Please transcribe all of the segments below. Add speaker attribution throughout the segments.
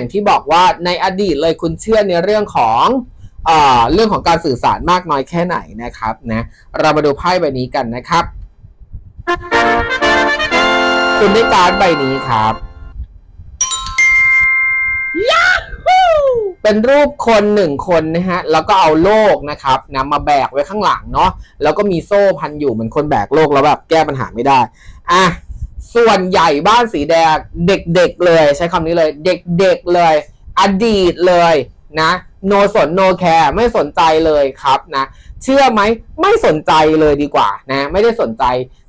Speaker 1: อย่างที่บอกว่าในอดีตเลยคุณเชื่อในเรื่องของเอ่อเรื่องของการสื่อสารมากน้อยแค่ไหนนะครับนะเรามาดูไพ่ใบนี้กันนะครับ คุณได้การ์ดใบนี้ครับเป็นรูปคนหนึ่งคนนะฮะ แล้วก็เอาโลกนะครับนะมาแบกไว้ข้างหลังเนาะ แล้วก็มีโซ่พันอยู่เหมือนคนแบกโลกแล้วแบบแก้ปัญหาไม่ได้ อะ ส่วนใหญ่บ้านสีแดงเด็กๆเลย ใช้คำนี้เลย เด็กๆเลย อดีตเลยนะโนสนโนแคร์ไม่สนใจเลยครับนะเชื่อไหมไม่สนใจเลยดีกว่านะไม่ได้สนใจ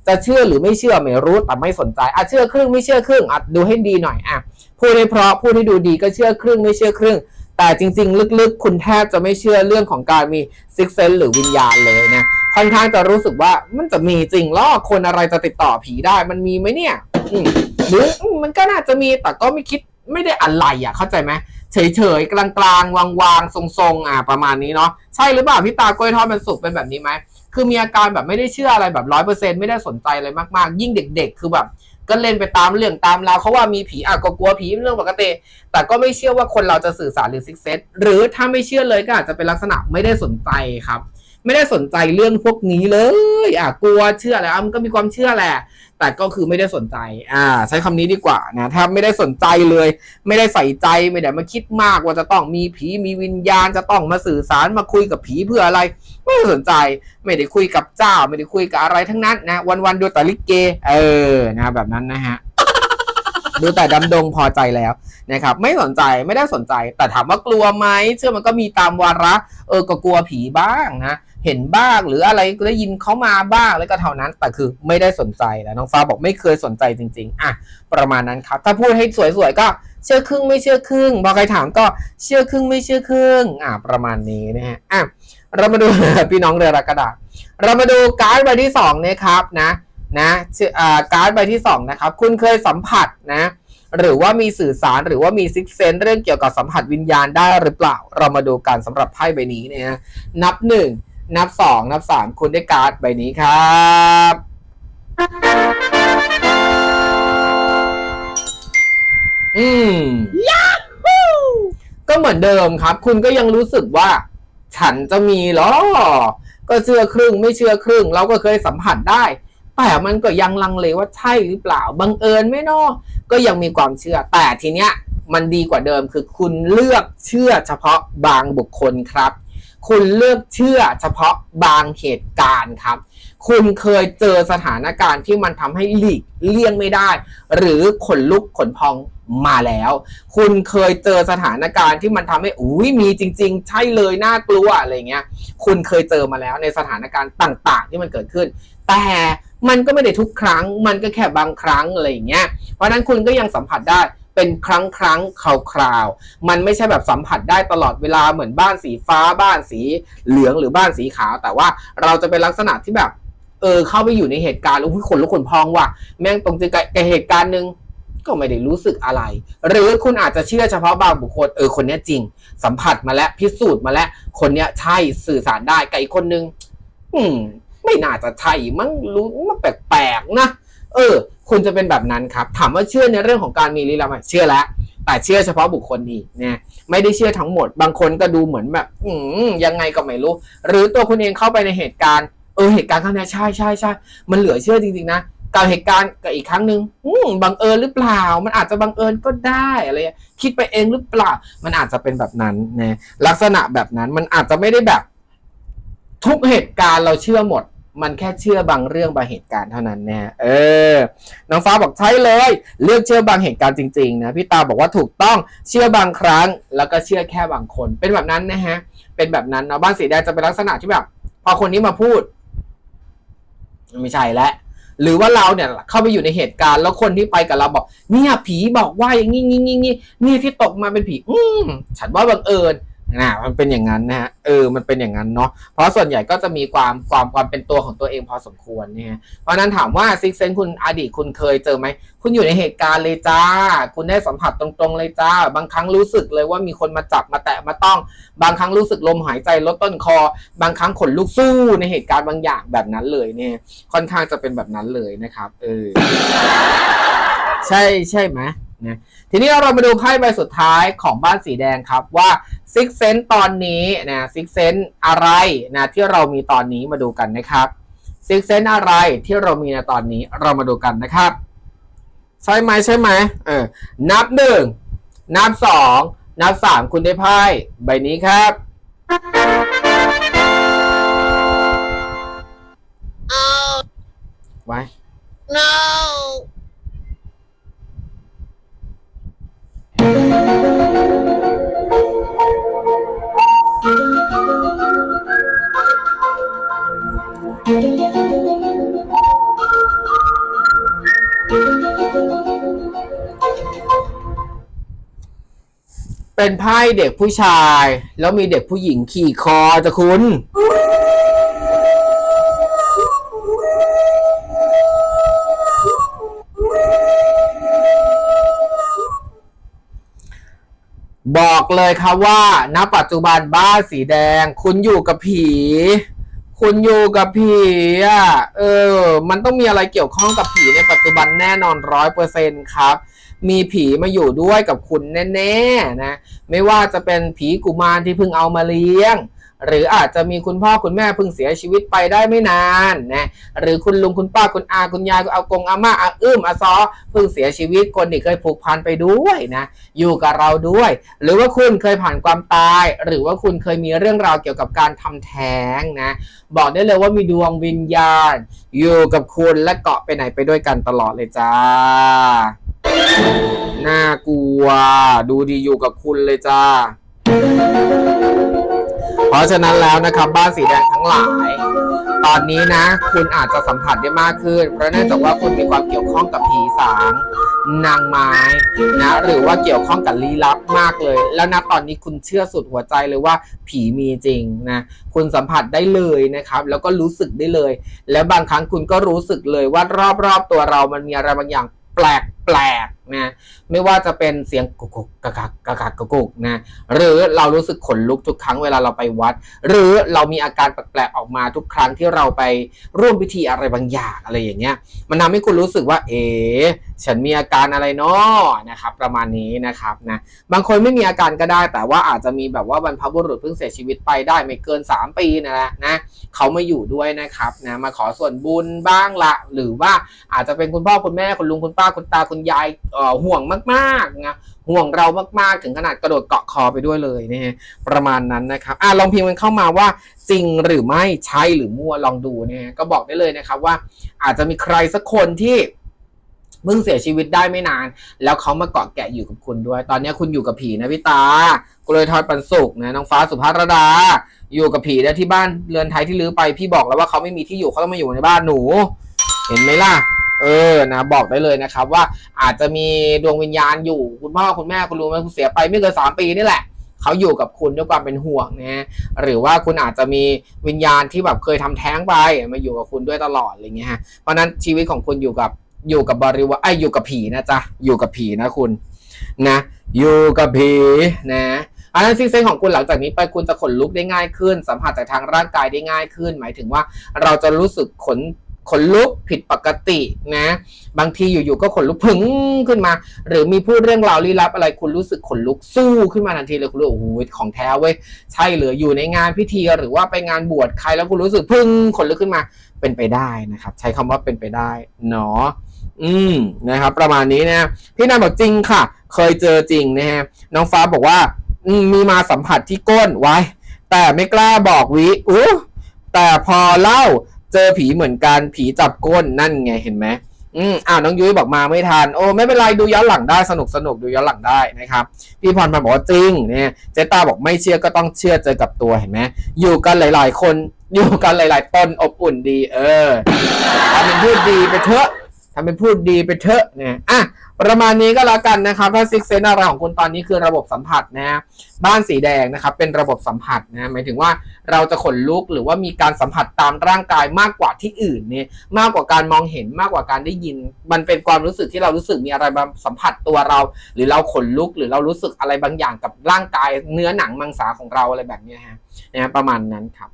Speaker 1: จะเชื่อหรือไม่เชื่อไม่รู้แต่ไม่สนใจอะเชื่อครึ่งไม่เชื่อครึ่งอะดูให้ดีหน่อยอะพูดให้เพราะพูดให้ดูดีก็เชื่อครึ่งไม่เชื่อครึ่ง แต่จริง ๆ ลึกๆ คุณแทบจะไม่เชื่อเรื่องของการมีซิกเซนหรือวิญญาณเลยนะ ค่อนข้างจะรู้สึกว่ามันจะมีจริงล้วคนอะไรจะติดต่อผีได้ มันมีไหมเนี่ยอืมหรืออืมมันก็น่าจะมีแต่ก็ไม่คิดไม่ได้อะไรอะ เข้าใจไหมเฉยๆกลางๆวางๆทรงๆ อะประมาณนี้เนาะใช่หรือเปล่าพี่ตากล้วยทอดมันสุกเป็นแบบนี้ไหมคือมีอาการแบบไม่ได้เชื่ออะไรแบบร้อยเปอร์เซ็นไม่ได้สนใจอะไรมากๆ ยิ่งเด็ก ๆ คือแบบ ก็เล่นไปตามเรื่องตามราวเขาว่ามีผีอะก็กลัวผีเป็นเรื่องปกติ แต่ก็ไม่เชื่อว่าคนเราจะสื่อสารหรือซิกเซตหรือถ้าไม่เชื่อเลยก็อาจจะเป็นลักษณะไม่ได้สนใจครับ ไม่ได้สนใจเรื่องพวกนี้เลย อะกลัวเชื่อและอะมันก็มีความเชื่อแหละ แต่ก็คือไม่ได้สนใจ อ่า ใช้คำนี้ดีกว่านะถ้าไม่ได้สนใจเลย ไม่ได้ใส่ใจไม่ได้มาคิดมากว่าจะต้องมีผีมีวิญญาณจะต้องมาสื่อสารมาคุยกับผีเพื่ออะไร ไม่ได้สนใจ ไม่ได้คุยกับเจ้า ไม่ได้คุยกับอะไรทั้งนั้นนะวันๆดูแต่ลิเก เออนะแบบนั้นนะฮะดูแต่ดำดงพอใจแล้วนะครับไม่สนใจไม่ได้สนใจ แต่ถามว่ากลัวไหมเชื่อมันก็มีตามวาระ เออก็กลัวผีบ้างนะ เห็นบ้างหรืออะไรก็ได้ยินเขามาบ้างแล้วก็เท่านั้น แต่คือไม่ได้สนใจนะน้องฟ้าบอกไม่เคยสนใจจริง ๆ อะ ประมาณนั้นครับ ถ้าพูดให้สวยๆก็เชื่อครึ่งไม่เชื่อครึ่งบอกใครถามก็เชื่อครึ่งไม่เชื่อครึ่งอะประมาณนี้นะฮะอะเรามาดูพี่น้องเรือรักกระดาษเรามาดูการ์ดใบที่สองนะครับนะนะอ่าการ์ดใบที่สองนะครับคุณเคยสัมผัสนะหรือว่ามีสื่อสารหรือว่ามีซิกเซนเรื่องเกี่ยวกับสัมผัสวิญญาณได้หรือเปล่า เรามาดูกันสำหรับไพ่ใบนี้เนี่ยนะนับหนึ่ง นับสองนับสามคุณได้การ์ดใบนี้ครับอืมก็เหมือนเดิมครับ คุณก็ยังรู้สึกว่า ฉันจะมีเหรอ ก็เชื่อครึ่งไม่เชื่อครึ่ง เราก็เคยสัมผัสได้แต่มันก็ยังลังเลว่าใช่หรือเปล่าบังเอิญไหม่นอะก็ยังมีความเชื่อ แต่ทีเนี้ยมันดีกว่าเดิมคือคุณเลือกเชื่อเฉพาะบางบุคคลครับ คุณเลือกเชื่อเฉพาะบางเหตุการณ์ครับ คุณเคยเจอสถานการณ์ที่มันทำให้หลีกเลี่ยงไม่ได้ หรือขนลุกขนพองมาแล้ว คุณเคยเจอสถานการณ์ที่มันทำให้อุ้ยมีจริง ๆ ใช่เลยน่ากลัวอะไรเงี้ย คุณเคยเจอมาแล้วในสถานการณ์ต่าง ๆ ที่มันเกิดขึ้น แต่มันก็ไม่ได้ทุกครั้ง มันก็แค่บางครั้งอะไรเงี้ย เพราะนั้นคุณก็ยังสัมผัสได้ เป็นครั้งครั้งคราวๆมันไม่ใช่แบบสัมผัสได้ตลอดเวลาเหมือนบ้านสีฟ้าบ้านสีเหลืองหรือบ้านสีขาว แต่ว่าเราจะเป็นลักษณะที่แบบ เออเข้าไปอยู่ในเหตุการณ์อุ้ยขนลุกขนพองว่ะแม่งตรงจริงกับเหตุการณ์หนึ่งก็ไม่ได้รู้สึกอะไร หรือคุณอาจจะเชื่อเฉพาะบางบุคคลเออคนนี้จริง สัมผัสมาแล้วพิสูจน์มาแล้ว คนนี้ใช่สื่อสารได้กับอีกคนนึง อืม ไม่น่าจะใช่มั้งรู้มันแปลกๆนะเออ คุณจะเป็นแบบนั้นครับ ถามว่าเชื่อในเรื่องของการมีลี้ลับไหมเชื่อแล้วแต่เชื่อเฉพาะบุคคลอีกเนี่ยไม่ได้เชื่อทั้งหมด บางคนก็ดูเหมือนแบบอืยังไงก็ไม่รู้ หรือตัวคุณเองเข้าไปในเหตุการณ์เออเหตุการณ์ครั้งนี้ใช่ใช่ใช่มันเหลือเชื่อจริงๆนะกับเหตุการณ์กับอีกครั้งหนึ่งบังเอิญหรือเปล่า มันอาจจะบังเอิญก็ได้อะไรคิดไปเองหรือเปล่า มันอาจจะเป็นแบบนั้นนะลักษณะแบบนั้นมันอาจจะไม่ได้แบบ ทุกเหตุการณ์เราเชื่อหมด มันแค่เชื่อบางเรื่องบางเหตุการณ์เท่านั้นนะเออ น้องฟ้าบอกใช่เลย เลือกเชื่อบางเหตุการณ์จริงๆนะพี่ตาบอกว่าถูกต้องเชื่อบางครั้ง แล้วก็เชื่อแค่บางคน เป็นแบบนั้นนะฮะ เป็นแบบนั้นนะบ้านสีแดงจะเป็นลักษณะที่แบบพอคนนี้มาพูด ไม่ใช่แล้วหรือว่าเราเนี่ยเข้าไปอยู่ในเหตุการณ์แล้วคนที่ไปกับเราบอก เนี่ยผีบอกว่าอย่างงี้งี้งี้งี้นี่ที่ตกมาเป็นผี อืมฉันว่าบังเอิญ นะมันเป็นอย่างนั้นนะฮะเออมันเป็นอย่างนั้นเนาะเพราะส่วนใหญ่ก็จะมีความความความเป็นตัวของตัวเองพอสมควรเนี่ยเพราะนั้นถามว่าซิกเซนคุณอดีตคุณเคยเจอไหมคุณอยู่ในเหตุการณ์เลยจ้า คุณได้สัมผัสตรงๆเลยจ้า บางครั้งรู้สึกเลยว่ามีคนมาจับมาแตะมาต้อง บางครั้งรู้สึกลมหายใจลดต้นคอ บางครั้งขนลุกสู้ในเหตุการณ์บางอย่างแบบนั้นเลยเนี่ยค่อนข้างจะเป็นแบบนั้นเลยนะครับ เออ ใช่ใช่ไหม นะทีนี้เรามาดูไพ่ใบสุดท้ายของบ้านสีแดงครับว่าซิกเซนตอนนี้นะซิกเซนอะไรนะที่เรามีตอนนี้มาดูกันนะครับซิกเซนอะไรที่เรามีในตอนนี้เรามาดูกันนะครับ ใช่ไหมใช่ไหมเออนับหนึ่งนับสองนับสามคุณได้ไพ่ใบนี้ครับ
Speaker 2: Oh
Speaker 1: ไว้
Speaker 2: no!
Speaker 1: เป็นไพ่เด็กผู้ชาย แล้วมีเด็กผู้หญิงขี่คอจะคุณ บอกเลยครับว่า ณ ปัจจุบันบ้านสีแดง คุณอยู่กับผี คุณอยู่กับผีอะ เออ มันต้องมีอะไรเกี่ยวข้องกับผีในปัจจุบันแน่นอนร้อยเปอร์เซ็นครับ มีผีมาอยู่ด้วยกับคุณแน่ๆนะ ไม่ว่าจะเป็นผีกุมารที่เพิ่งเอามาเลี้ยง หรืออาจจะมีคุณพ่อคุณแม่เพิ่งเสียชีวิตไปได้ไม่นานนะหรือคุณลุงคุณป้าคุณอาคุณยายคุณอากงอาม่าอาอื้มอาซอเพิ่งเสียชีวิตคนที่เคยผูกพันไปด้วยนะอยู่กับเราด้วย หรือว่าคุณเคยผ่านความตาย หรือว่าคุณเคยมีเรื่องราวเกี่ยวกับการทำแท้งนะบอกได้เลยว่ามีดวงวิญญาณ อยู่กับคุณและเกาะไปไหนไปด้วยกันตลอดเลยจ้าน่ากลัว ดูดีอยู่กับคุณเลยจ้า เพราะฉะนั้นแล้วนะครับบ้านสีแดงทั้งหลาย ตอนนี้นะ คุณอาจจะสัมผัสได้มากขึ้น เพราะเนื่องจากว่าคุณมีความเกี่ยวข้องกับผีสางนางไม้นะหรือว่าเกี่ยวข้องกับลี้ลับมากเลย แล้วนะตอนนี้คุณเชื่อสุดหัวใจเลยว่าผีมีจริงนะคุณสัมผัสได้เลยนะครับ แล้วก็รู้สึกได้เลย แล้วบางครั้งคุณก็รู้สึกเลยว่ารอบๆตัวเรามันมีอะไรบางอย่างแปลกแปลกๆนะไม่ว่าจะเป็นเสียงกุก กุกกะกักกะกักกะกุกนะหรือเรารู้สึกขนลุกทุกครั้งเวลาเราไปวัด หรือเรามีอาการแปลกๆออกมาทุกครั้งที่เราไปร่วมพิธีอะไรบางอย่างอะไรอย่างเงี้ย มันทำให้คุณรู้สึกว่า เอ๋ฉันมีอาการอะไรเนาะนะครับ ประมาณนี้นะครับนะบางคนไม่มีอาการก็ได้ แต่ว่าอาจจะมีแบบว่าบรรพบุรุษเพิ่งเสียชีวิตไปได้ไม่เกิน 3 ปีนะนะนะเขามาอยู่ด้วยนะครับนะมาขอส่วนบุญบ้างละ หรือว่าอาจจะเป็นคุณพ่อคุณแม่คุณลุงคุณป้าคุณตาคุณยายเอ่อห่วงมากๆนะห่วงเรามากๆ ถึงขนาดกระโดดเกาะคอไปด้วยเลยนะฮะประมาณนั้นนะครับอะลองพิมพ์มันเข้ามาว่าจริงหรือไม่ใช่หรือมั่วลองดูนะฮะก็บอกได้เลยนะครับว่าอาจจะมีใครสักคนที่เพิ่งเสียชีวิตได้ไม่นาน แล้วเขามาเกาะแกะอยู่กับคุณด้วย ตอนนี้คุณอยู่กับผีนะพี่ตากุเลยทอดปันสุกนะน้องฟ้าสุภารดา อยู่กับผีแล้ที่บ้านเรือนไทยที่รื้อไปพี่บอกแล้วว่าเขาไม่มีที่อยู่เขาต้องมาอยู่ในบ้านหนู เห็นไหมล่ะ เออนะบอกได้เลยนะครับ ว่าอาจจะมีดวงวิญญาณอยู่คุณพ่อคุณแม่คุณรู้ไหมคุณเสียไปไม่เกินสามปีนี่แหละเขาอยู่กับคุณด้วยความเป็นห่วงนะฮะหรือว่าคุณอาจจะมีวิญญาณที่แบบเคยทำแท้งไปมาอยู่กับคุณด้วยตลอดอะไรเงี้ยฮะเพราะนั้นชีวิตของคุณอยู่กับอยู่กับบริวารไอ้อยู่กับผีนะจ๊ะอยู่กับผีนะคุณนะอยู่กับผีนะอันนั้นซิกเซนของคุณหลังจากนี้ไปคุณจะขนลุกได้ง่ายขึ้น สัมผัสจากทางร่างกายได้ง่ายขึ้น หมายถึงว่าเราจะรู้สึกขน ขนลุกผิดปกตินะ บางทีอยู่ๆก็ขนลุกพึงขึ้นมา หรือมีพูดเรื่องราวลี้ลับอะไรคุณรู้สึกขนลุกสู้ขึ้นมาทันทีเลยคุณรู้โอ้โหของแท้เว้ยใช่หรืออยู่ในงานพิธีหรือว่าไปงานบวชใครแล้วคุณรู้สึกพึ่งขนลุกขึ้นมาเป็นไปได้นะครับ ใช้คำว่าเป็นไปได้เนาะอืมนะครับ ประมาณนี้นะพี่นันบอกจริงค่ะ เคยเจอจริงนะฮะน้องฟ้าบอกว่าอืมมีมาสัมผัสที่ก้นไว้ แต่ไม่กล้าบอกวิอู้แต่พอเล่า เจอผีเหมือนกันผีจับก้นนั่นไงเห็นไหมอืมอ่าน้องยุ้ยบอกมาไม่ทันโอ้ไม่เป็นไรดูย้อนหลังได้สนุกสนุกดูย้อนหลังได้นะครับพี่พรพันบอกว่าจริงเนี่ยเจตาบอกไม่เชื่อก็ต้องเชื่อเจอกับตัวเห็นไหมอยู่กันหลาย ๆ คนอยู่กันหลาย ๆ ตนอบอุ่นดี เออทำเป็นพูดดีไปเถอะทำเป็นพูดดีไปเถอะเนี่ยอะ ประมาณนี้ก็แล้วกันนะครับ ถ้าซิกเซนอะไรของคุณตอนนี้คือระบบสัมผัสนะ บ้านสีแดงนะครับ เป็นระบบสัมผัสนะหมายถึงว่าเราจะขนลุกหรือว่ามีการสัมผัสตามร่างกายมากกว่าที่อื่นเนี่ยมากกว่าการมองเห็นมากกว่าการได้ยิน มันเป็นความรู้สึกที่เรารู้สึกมีอะไรมาสัมผัสตัวเรา หรือเราขนลุกหรือเรารู้สึกอะไรบางอย่างกับร่างกายเนื้อหนังมังสาของเราอะไรแบบนี้ฮะนะฮะประมาณนั้นครับ